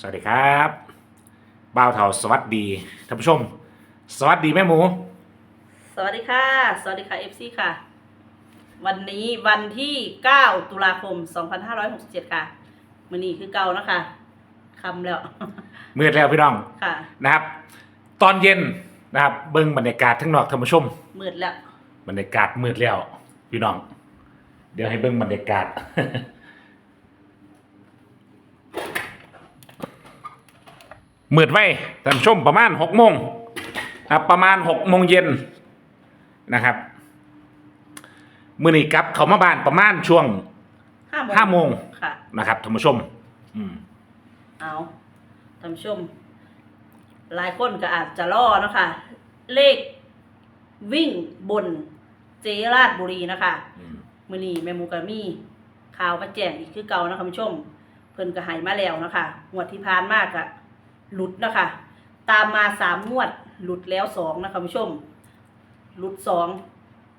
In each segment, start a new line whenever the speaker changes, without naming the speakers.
สวัสดีครับบ่าวเทาสวัสดีท่านผู้ชม สวัสดีแม่หมู
สวัสดีค่ะ สวัสดีค่ะ FC ค่ะ วันนี้วันที่ 9 ตุลาคม 2567 ค่ะมือนี้คือเก่านะคะคำแล้ว
มืดแล้วพี่น้อง
ค่ะ
นะครับ ตอนเย็นนะครับ เบิ้งบรรยากาศทั้างนอกท่านผู้ชม
มืดแล้ว
บรรยากาศมืดแล้วพี่น้อง เดี๋ยวให้เบิ้งบรรยากาศ มืดไว้ท่านผู้ชมประมาณหกโมงครับประมาณหกโมงเย็นนะครับมือนี้กลับเขามาบ้านประมาณช่วง
ห้าโมง
ห้าโมง
ค่ะ
นะครับท่านผู้ชม อืม
เอาท่านผู้ชม หลายคนก็อาจจะล่อเนาะคะ เลขวิ่งบนเจราดบุรีนะคะ
อืม
มือนี้แม่หมูกามีข่าวมาแจ้งอีกคือเก่านะคุณผู้ชม เพิ่นก็ใหายมาแล้วนะคะงวดที่ผ่านมากอะ หลุดนะคะ ตามมาสามงวด หลุดแล้วสองนะคุณผู้ชม หลุดสอง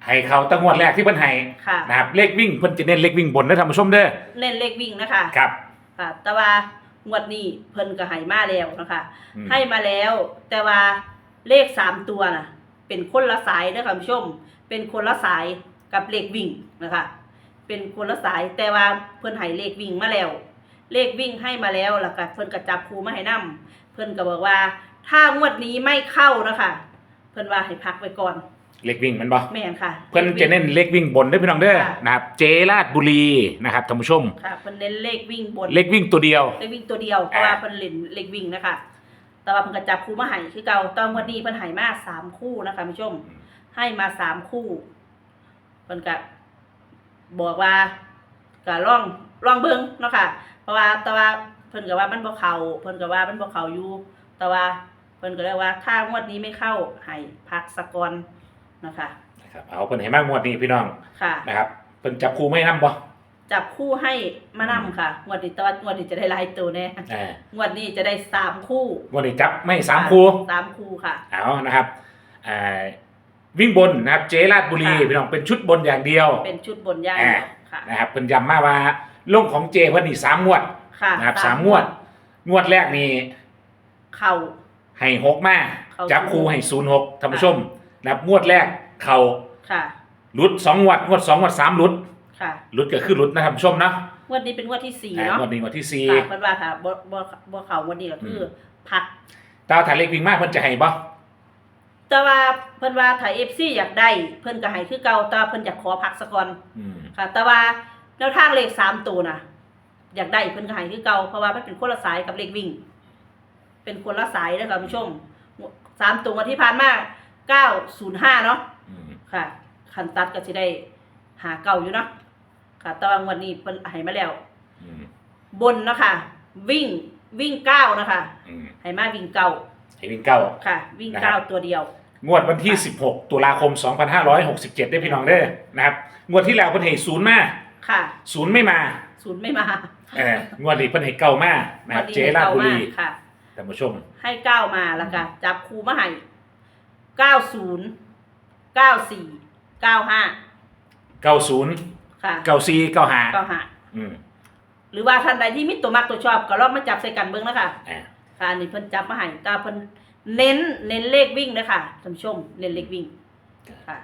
ให้เขาตั้งงวดแรกที่เพิ่นให้
ค่ะ
นะครับเลขวิ่งเพิ่นจะเน้นเลขวิ่งบนนะท่านผู้ชมเด้อ
เล่นเลขวิ่งนะคะ
ครับ
ค่ะ แต่ว่างวดนี้เพิ่นก็ใหายมาแล้วนะคะ
อืม
ให้มาแล้ว แต่ว่าเลขสามตัวน่ะ เป็นคนละสายนะคุณผู้ชม เป็นคนละสายกับเลขวิ่งนะคะ เป็นคนละสายแต่ว่าเพิ่นให้เลขวิ่งมาแล้ว เลขวิ่งให้มาแล้วแล้วก็เพิ่นก็จับครูมาให้นํเพิ่นก็บอกว่า ถ้างวดนี้ไม่เข้านะคะเพิ่นว่าให้พักไว้ก่อน
เลขวิ่งมันบ่
แม่นค่ะ
เพิ่นจะเน้นเลขวิ่งบนเด้อพี่น้องเด้อ
ค่ะ
นะครับเจราดบุรีนะครับท่านผู้ชม
ค่ะเพิ่นเน้นเลขวิ่งบน
เลขวิ่งตัวเดียว
เลขวิ่งตัวเดียวเพราะว่าเพิ่นเล่นเลขวิ่งนะคะแต่ว่าเพิ่นก็จับครูมาให้คือเก่าตอนงวดนี้เพิ่นให้มาสามคู่นะคะคุณผู้ชม ให้มาสามคู่เพิ่นก็บอกว่าก็ลองลองเบิ่งเนาะค่ะ เพราะว่าแต่ว่าเพิ่นก็ว่ามันบ่เข้าเพิ่นก็ว่ามันบ่เข้าอยู่ แต่ว่าเพิ่นก็เลยว่าถ้างวดนี้ไม่เข้าให้พักสกอนนะคะ
นะครับเอาเพิ่นให้มางวดนี้พี่น้อง
ค่ะ
นะครับเพิ่นจับคู่ไม่ให้นํบ่
จับคู่ให้มานํค่ะงวดนี้แต่ว่างวดนี้จะได้หลายตัวแน่
เออง
วดนี้จะได้สามคู่
งวดนี้จับไม่สามคู่
สามคู่ค่ะ
เอานะครับอ่าวิ่งบนนะครับ เจราดบุรี
ค่ะ
พี่น้องเป็นชุดบนอย่างเดียว
เป็นชุดบนย่าง
อ่า
ค่ะ
นะครับเพิ่นย้ำมาว่า ลงของเจเพิ่นนี่สามงวด
ค่ะ
นะครับสามงวด งวดแรกนี่
เข่า
ให้หกมา
เข้า
จับคู่ให้ศูนย์หกท่านผู้ชมนะครับงวดแรกเขา
ค่ะ
หลุดสองงวดงวดสองงวดสามหลุด
ค่ะ
หลุดก็คือหลุดนะท่านผู้ชมเนาะ
งวดนี้เป็นงวดที่สี่
อ่า
เนาะ
งวดนี้งวดที่สี่
ค่ะเพิ่นว่าค่ะบ่บ่บ่เข่างวดนี้ก็คืออพัก
ดาวถ่ายเลขวิ่งมากเพิ่นจะให้บ่
แต่ว่าเพิ่นว่าถ้า FC อยากได้ เพิ่นก็ให้คือเก่าแต่ว่าเพิ่นอยากขอพักซะก่อน
อืม
ค่ะ แต่ว่า แนวทางเลขสามตัวน่ะอยากได้เพิ่นก็ให้คือเก่าเพราะว่ามันเป็นคนละสายกับเลขวิ่ง เป็นคนละสายนะคะคุณผู้ชมสามตัวงวันที่ผ่านมา905เนาะ
อืม
ค่ะคันตัดก็สิได้หาเก่าอยู่เนาะค่ะแต่ว่างวันนี้เพิ่นให้มาแล้ว
อืม
บนเนาะคะวิ่งวิ่งเก้านะคะ
อืม
ให้มาวิ่งเก้า
ให้วิ่งเก้า
ค่ะ วิ่ง
นะครับ
เก้าตัวเดียว
งวดวันที่ 16 ตุลาคม 2567 ได้พี่น้องเด้อนะครับ งวดที่แล้วเพิ่นให้ศูนย์มา
ค่ะ
ศูนย์ไม่มา
ศูนย์ไม่มา
เอองวดนี้เพิ่นให้เก้ามานะครับ
วันนี้
เจราดบุรี
ให้เก้ามาค่ะ
ท่านผู้ชม
ให้เก้ามาแล้วก็จับคูมาให้เก้าศูนย์เก้าสี่เก้าห้า
90
ค่ะ
94 95
เก้าห้า
อืม
หรือว่าท่านใดที่มีตัวมักตัวชอบก็ลองมาจับใส่กันเบิ้งนะคะ
อ่า
ค่ะอันนี้เพิ่นจับมาให้แตาเพิ่นเน้นเน้นเลขวิ่งนะคะท่านผู้ชมเน้นเลขวิ่งค่ะ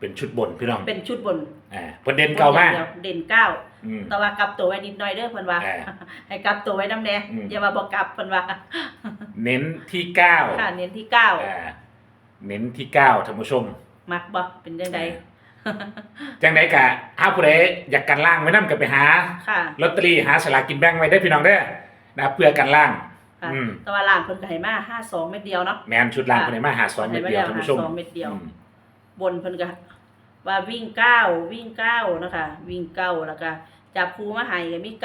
เป็นชุดบนพี่น้อง
เป็นชุดบน
อ่าเพิ่นเด่นเก่ามาก
เด่นเก้า
อืม
แต่ว่ากลับตัวไว้นิดหน่อยเด้อเพิ่นว่า
อ่า
ให้กลับตัวไว้น้ำแน่
อืม
อย่ามาบอกกลับเพิ่นว่า
เน้นที่เก้า
ค่ะเน้นที่เก้า
อ่าเน้นที่เก้าท่านผู้ชม
มักบ่เป็นจังได
จังไดกะถ้าผู้ใดอยากกันล่างไว้นํก็ไปหา
ค่ะ
ลอตเตอรี่หาสลากกินแบ่งไว้ได้อพี่น้องเด้อนะครับเพื่อกันล่าง
ค่ะ
อืม
แต่ว่าล่างเพิ่นก็ให้มา52เม็ดเดียวเนาะ
แมนชุดล่างคนไหนมาหาสองเม็ดเดียวท่านผู้ชม
ให้มาแล้วหาสองเม็ดเดียว
อืม
บนเพิ่นก็ว่าวิ่งเก้าวิ่งเก้านะคะ วิ่งเก้าแล้วก็จับคูมาให้ก็มี90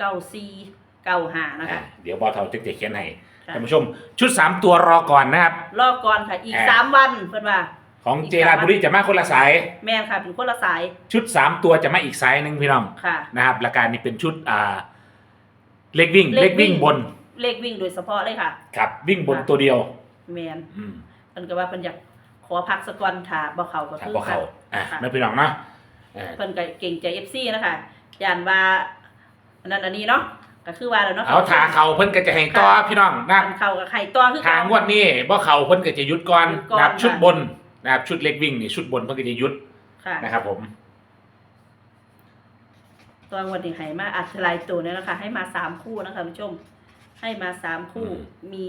94 95นะ
อ่า
คะ
เดี๋ยวบอเทาจึงจะเขียนให้
ค่ะ
ท่านผู้ชม ชุดสามตัวรอก่อนนะครับ
รอก่อนค่ะอีก
อ่า
สามวันเพิ่นว่า
ของ
อีก
เจราบุรีจะมาคนละสาย
แม่นค่ะเป็นคนละสาย
ชุดสามตัวจะมาอีกสายหนึ่งพี่น้อง
ค่ะ
นะครับราคานี้เป็นชุดอ่าเล็กวิ่ง
เล
เล็
ข
ก
วิ่
วิ่ง
ง
บน
เลขวิ่งโดยเฉพาะเลยค่ะ
ครับ วิ่งบน
ค่ะ
ตัวเดียว
แมน
อืม
เพิ่นก็ว่าเพิ่นอยาก ขอพักสักวันถ้าบ่เข้าก็
ครับ
คือ
พวกเขาอ่า
ค่ะ
ไม่พี่น้องเนาะอ่า
เพิ่นก็เก่งใจ FC นะคะย่านว่าอันนั้นอันนี้เนาะก็คือว่าแล้วเนาะ
เอาถาเขาเพิ่นก็จะให้ต่อพี่น้องนะ
มันเข้ากับไข่ตัวคือ
ทางงวดนี้บ่เขาเพิ่นก็จะหยุดก่อน
หยุดก่อน
นะครับ
ค่ะ
ชุดบนนะครับชุดเล็กวิ่งนี่ชุดบนเพิ่นก็จะหยุด
ค่ะ
นะครับ ผม
ตัวงวันนี้ให้มาอัดลายตัวเนี่ยนะคะ ให้มาสามคู่นะคะผู้ชม ให้มาสามคู่มี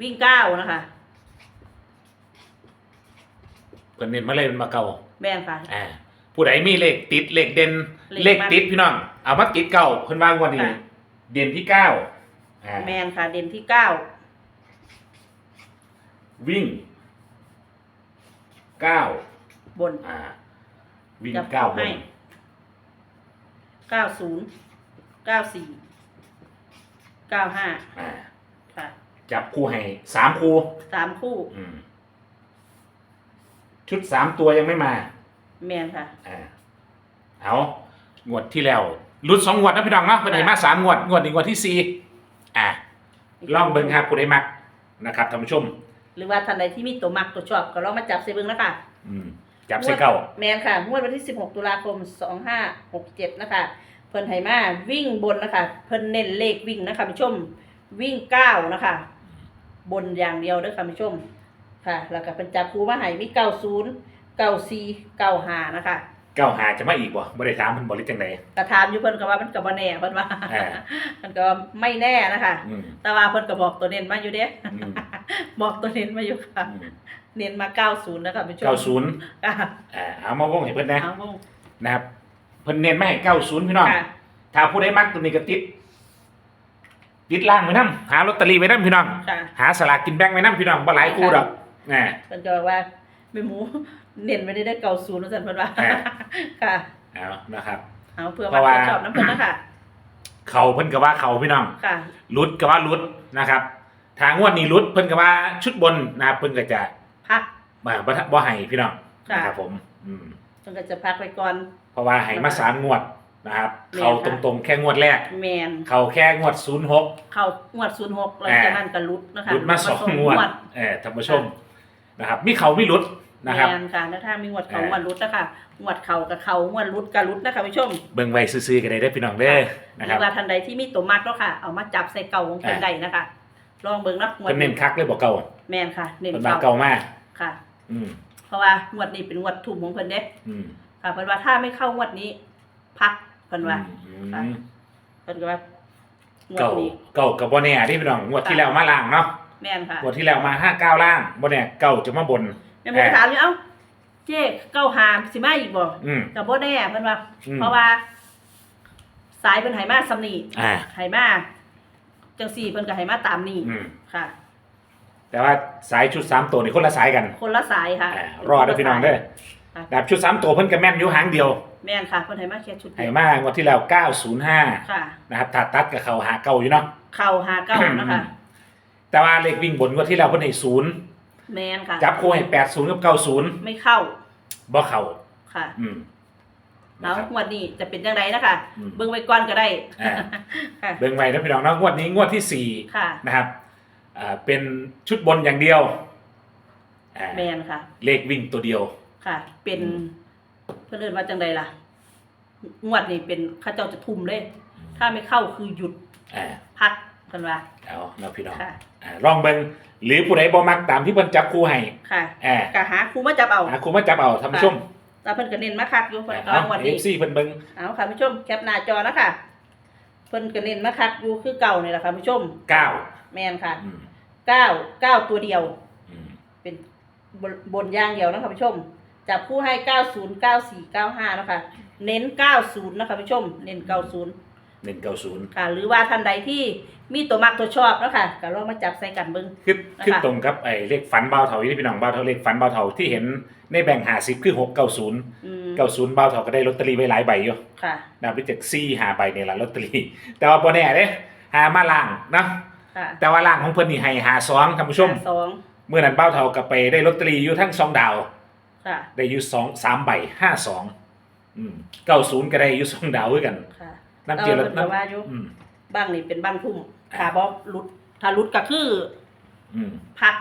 วิ่งเก้านะคะ
เพิ่นเน้นมาเลยมันมาเก่า
แม่นค่ะ
อ่าผู้ใดมีเลขติดเลขเด่น
เลข
เลขติดพี่น้องเอามาติดเก่าเพิ่นว่างวันนี้
ค่ะ
เด่นที่เก้าอ่า
แมนค่ะ เด่นที่เก้า
วิ่งเก้า
บน
อ่าวิ่ง
จับ
เก้าบ
ให้
น
เก้าศูนย์เก้าสี่เก้าห้า
อ่า
ค่ะ
จับคู่ให้สามคู่
สามคู่
อืม ชุดสามตัวยังไม่มา
แมนค่ะ
อ่าเอางวดที่แล้วรุดสองงวดนะพี่น้องเนาะเพิ่นให้มาสามงวดงวดนี้งวดที่สี่อ่าลองเบิ่งครับผู้ใดมักนะครับท่านผู้ชม
หรือว่าท่านใดที่มีตัวมักตัวชอบก็ลองมาจับใส่เบิ่งนะคะ
อืมจับใส่เก้า
แมนค่ะงวดวันที่ 16 ตุลาคม 2567 นะคะ เพิ่นไหมาวิ่งบนนะคะ เพิ่นเน้นเลขวิ่งนะคะผู้ชม วิ่งเก้านะคะ บนอย่างเดียวเด้อค่ะผู้ชม ค่ะ แล้วก็เป็นจับคูมาให้มีเก้าศูนย์เก้าสี่เก้าห้านะคะ
เก้าหาจะมาอีกบ่บ่ได้ถามเพิ่นบ่หรือจังได
กระถามอยู่เพิ่นก็ว่ามันก็บ่แน่เพิ่นว่า
อ่า
มันก็ไม่แน่นะคะ
อืม
แต่ว่าเพิ่นก็บอกตัวเน้นมาอยู่เด้
อืม
บอกตัวเน้นมาอยู่ค่ะ
อืม
เน้นมา90นะคะผู้ชม
เก้าศูนย์
ค่ะ
อ่าเอามาวงให้เพิ่นนะ
เอาวง
นะครับเพิ่นเน้นมาให้เก้าศูนย์พี่น้อง
ค่ะ
ถ้าผู้ใดมักตัวนี้ก็ติด ติดล่างไว้นํหาลอตเตอรี่ไว้นํพี่น้อง
ค่ะ
หาสลากกินแบ่งไว้นํพี่น้องบ่หลายคู่ดอก อ่า
เพิ่นก็บอกว่าแม่หมูเน้นไว้ได้ได้เก่าศูนย์ว่าซั่นเพิ่นว่า
อ่า
ค่ะ
เอานะครับ
เอาเพื่อ
เพ
ว่า
ราะว่า
ชอบน้ำเพิ่นนะคะ
เขาเพิ่นก็ว่าเขาพี่น้อง
ค่ะ
ลุดก็ว่าลุดนะครับทางงวดนี้ลุดเพิ่นก็ว่าชุดบนนะครับเพิ่นก็จะ
พัก
มาบ่ทะบ่ให้พี่น้อง
ค่ะ
นะครับผม อืม
เพิ่นก็จะพักไว้ก่อน
เพราะว่าให้มาสามงวดนะครับ
แม่น
เขา
ค่ะ
ตรงๆ แค่งวดแรก
แมน
เขาแค่งวดศูนย์หก
เข้างวด06แล้วจากนั้นก็ลุดนะคะ
ลุดมาสองงวด เออท่านผู้ชม นะครับมีเขามีลุดนะครับ
แมนค่ะแล้วถ้ามีงวดเขา
อ่าง
วดลุดนะคะงวดเขากับเขางวดลุดกับลุดนะคะผู้ชม
เบิ่งไว้ซื่อๆกันได้เด้อพี่น้องเด้อ
ห
นะค
รื
รับ
อว่าท่านใดที่มีตัวมักแล้วค่ะ เอามาจับใส่เก่าของเพิ่น
อ่า
ได้นะคะ ลองเบิ่งนับงวด
เพิ่นเน้นคักเลยบอกเก่า
แมนค่ะ เน้น
เพิ่นมา
เก่า
เก่ามาก
ค่ะ
อืม
เพราะว่างวดนี้เป็นงวดทุ่มของเพิ่นเด้
อืม
ค่ะเพิ่นว่าถ้าไม่เข้างวดนี้ พักเพิ่นว่า
อื
ค่ะ
ม
เพิ่นก็ว่างวด
เก่า
นี้
เก่ากับบ่แน่ที่พี่น้องงวดที่แล้วมาล่างเนาะ
แม่นค่ะ
งวดที่แล้วมาห้าเก้าล่างบ่แน่เก่าจะมาบน
แม่หมูถามอยู่เอ้าเจ๊เก้าหามสิมาอีกบ่
อืม
ก็บ่แน่เพิ่นว่า
อืม
เพราะว่า สายเพิ่นให้มาซำนี้
อ่า
ให้มาจังซี่เพิ่นก็ให้มาตามนี้
อืม
ค่ะ
แต่ว่าสายชุดสามตัวนี่คนละสายกัน
คนละสายค่ะ
อ่ารอเด้อพี่น้องเด้อ
ค่ะ
แบบชุดสามตัวเพิ่นก็แม่นอยู่หางเดียว
แม่นค่ะเพิ่นให้มาแค่ชุด
ให้
เดียว
มางวดที่แล้ว905
ค่ะ
นะครับถ้าตัดกับเขาหาเก่าอยู่เนาะ
เข้าหาเก้านะคะ
แต่ว่าเลขวิ่งบนงวดที่แล้วเพิ่นให้ศูนย์
แม่นค่ะ
จับคู่ให้80กับ90
ไม่เข้า
บ่เข้า
ค่ะ
อืม
แล้ว
นะครับ
งวดนี้จะเป็นจังไดนะคะ
อืม
เบิ่งไว้ก่อนก็ได้
อ่า
ค่ะ
เบิ่งไว้นะพี่น้องเนาะงวดนี้งวดที่สี่
ค่ะ
นะครับอ่าเป็นชุดบนอย่างเดียวอ่า
แม่นค่ะ
เลขวิ่งตัวเดียว
ค่ะ เป็นเพื่อนเอินว่าจังใดล่ะ งวดนี่เป็นเข้าเจ้าจะทุ่มเลย ถ้าไม่เข้าคือหยุด
อ่า
พักกันว่า
เอาเนาะพี่น้อง
ค่ะ
อ่าลองเบิ่งหรือผู้ใดบ่มักตามที่เพิ่นจับคู่ให้
ค่ะ
อ่ากะ
หาครูมาจับเอา
หาคู่มาจับเอาท่านผู้ชม
แต่เพิ่นก็เน้นมาคักอยู่เพิ่นก็
เอา
งวด
เอ
นี้
ฟซีเพิ่นเบิ่ง
เอาค่ะผู้ชมแคปหน้าจอนะคะเพิ่นก็เน้นมาคักอยู่คือเก่านี่แหละค่ะผู้ชม
เก้า
แม่นค่ะ
อืม
เก้าเก้าตัวเดียว
อืม
เป็นบนบนอย่างเดียวนะคะผู้ชมจับคู่ให้เก้าศูนย์เก้าสี่เก้าห้านะคะเน้นเก้าศูนย์นะคะผู้ชม เน้นเก้าศูนย์
หนึ่งเก้าศูนย์
ค่ะ หรือว่าท่านใดที่มีตัวมักตัวชอบนะคะก็ลองมาจับใส่กันเบิ้ง
คือ
นะคะ
คือตรงกับไอ้เลขฝันเบาเถาที่พี่น้องเบาเถาเลขฝันเบาเถาที่เห็นในแบ่งหาสิบคือหกเก้าศูนย์
อืม
เก้าศูนย์เบาเถาก็ได้ลอตเตอรี่ไว้หลายใบอยู่
ค่ะ
นะไปจากซี่หาใบในละลอตเตอรี่แต่ว่าบ่แน่เด้หามาล่างนะ
ค่ะ
แต่ว่าล่างของเพิ่นนี่ให้หาสองท่านผู้ชม
สอง
เมื่อนั้นเบ้าเท่ากับไปได้ลอตเตอรี่อยู่ทั้งสองดาว
ค่ะ
ได้อยู่สองสามใบห้าสองอืมเก้าศูนย์ก็ได้อยู่สองดาวด้วยกัน
ค่ะ
น้ำเจียว
เอ
แล้ว
อเพิ่นก็ว่าอยู่
อืม
บ้างนี่เป็นบ้างทุ่ม
อ่า
ถ้าบ่หลุดถ้าหลุดก็คือ
อืม
พัก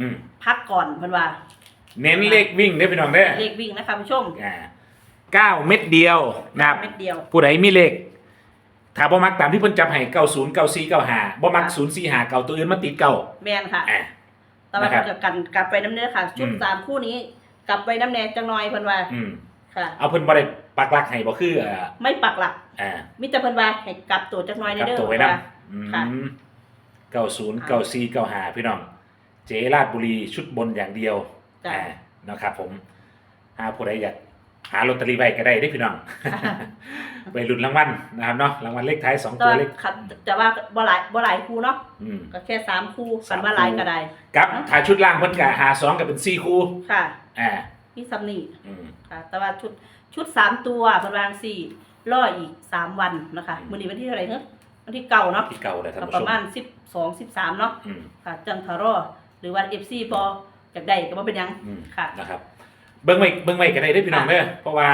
อืม
พักก่อนเพิ่นว่า
เน้นเลขวิ่งเด้อพี่น้องเด้อ
เลขวิ่งนะคะผู้ชม
อ่าเก้าเม็ดเดียวนะครับ
เม็ดเดียว
ผู้ใดมีเลขถ้าบ่มักตามที่เพิ่นจับให้เก้าศูนย์เก้าสี่เก้าห้าบ่มักศูนย์สี่ห้าเก้าตัวอื่นมาติดเก้า
แม่นค่ะ
อ่า
แต่ว่า
นะครับ
เพิ่นก็กันกลับไปน้ำเนื้อค่ะ ชุด
อืม
สามคู่นี้ กลับไปน้ำแน่จังน้อยเพิ่นว่า
อืม
ค่ะ
เอาเพิ่นบ่ได้ปักหลักให้บ่คือเอ่อ
ไม่ปักหลัก
อ่า
มิแต่เพิ่นว่าให้กลับตัวจังน้อยใน
กับ
เด้อ
ตัวไว้นํ
ว่า
อื
ค่ะ
มเก้าศูนย์เก้าสี่เก้าห้าพี่น้อง เจราชบุรีชุดบนอย่างเดียว
จ้ะ
อ่านะครับผมหาผู้ใดอยากหาลอตเตอรี่ไว้ก็ได้ได้อพี่น้อง ไปลุ้นรางวัลนะครับเนาะรางวัลเลขท้ายสอง
แต่
ตัว
ว่า
เลข
คันจะว่าบ่หลายบ่หลายคู่เนาะ
อืม
ก็แค่สามคู่
สา
กั
ม
นว่าหลาย
คู่
ก็ได้
กับถ้าชุดล่างเพิ่นก็หาสองก็เป็นสี่คู่
ค่ะ
อ่า
มีซัมนี่
อืม
ค่ะ แต่ว่าชุดชุดสามตัวเพิ่นวาจั่งสี่ รออีกสามวันนะคะ
อืม
มื้อนี้วันที่เท่าไหร่เนอะวันที่เก่าเนาะ
ที่เก่าเลยท่าน
ก็
ผู้
ป
ช
ระ
ม
มาณสิบสองสิบสามเนาะ
อืม
ค่ะ จังทารอหรือว่าเอฟซีบอจากใดก็บ่เป็นหยัง
อืม
ค่ะ
นะครับเบิ่งไว้เบิ่งไว้ก็ได้เด้อพี่น้อง
ค่ะ
เด้อเพราะว่า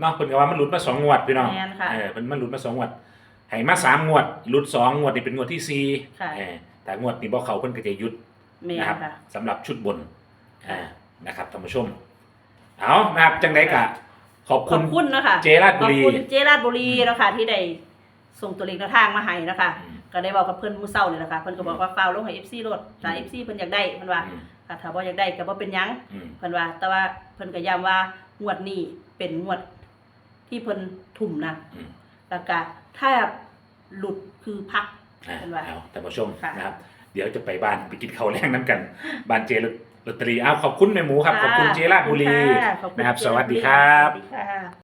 เนาะเพิ่นก็ว่ามันหลุดมาสองงวดพี่น้อง
แม่นค่ะ
เออมันมันหลุดมาสองงวดให้มาสามงวดหลุดสองงวดนี่เป็นงวดที่สี่
ค่ะ
เออแต่งวดนี้บ่เข้าเพิ่นก็จะหยุด
แม่น
นะครับ
ค่ะ
สำหรับชุดบน
ค่ะ
อ่านะครับท่านผู้ชมเอานะครับจังไดกะ ขอบ
ข
คุ
อ
ณ
บคุณนะคะ
เจราชบุรี
ขอบคุณเจราชบุรีเนาะคะที่ได้ส่งตัวเลขแนวทางมาให้นะคะ
อืม
ก็ได้บอกกับเพื่อนมื้อเช้านี่แหละค่ะเพิ่นก็บอกว่าฟาวลงให้ FC โลดถ้า
อืม
FC เพิ่นอยากได้เพิ่นว่า
อืม
ค่ะถ้าบ่อยากได้ก็บ่เป็นหยัง
อืม
เพิ่นว่าแต่ว่าเพิ่นก็ย้ำว่างวดนี้เป็นงวดที่เพิ่นทุ่มนะ
อืม
แล้วก็ถ้าหลุดคือพัก
อ่า
เป็นว่า
เอาท่านผู้ชม
ค่ะ
นะครับ เดี๋ยวจะไปบ้านไปกินข้าวแรงน้ำกัน บ้านเจ ลอตเตอรี่เอาขอบคุณแม่หมูครับ ขอบคุณเจราชบุรี
ค่ะขอบคุณ
นะครับ
เจ
สวัสดีครับ
สวัสดีค่ะ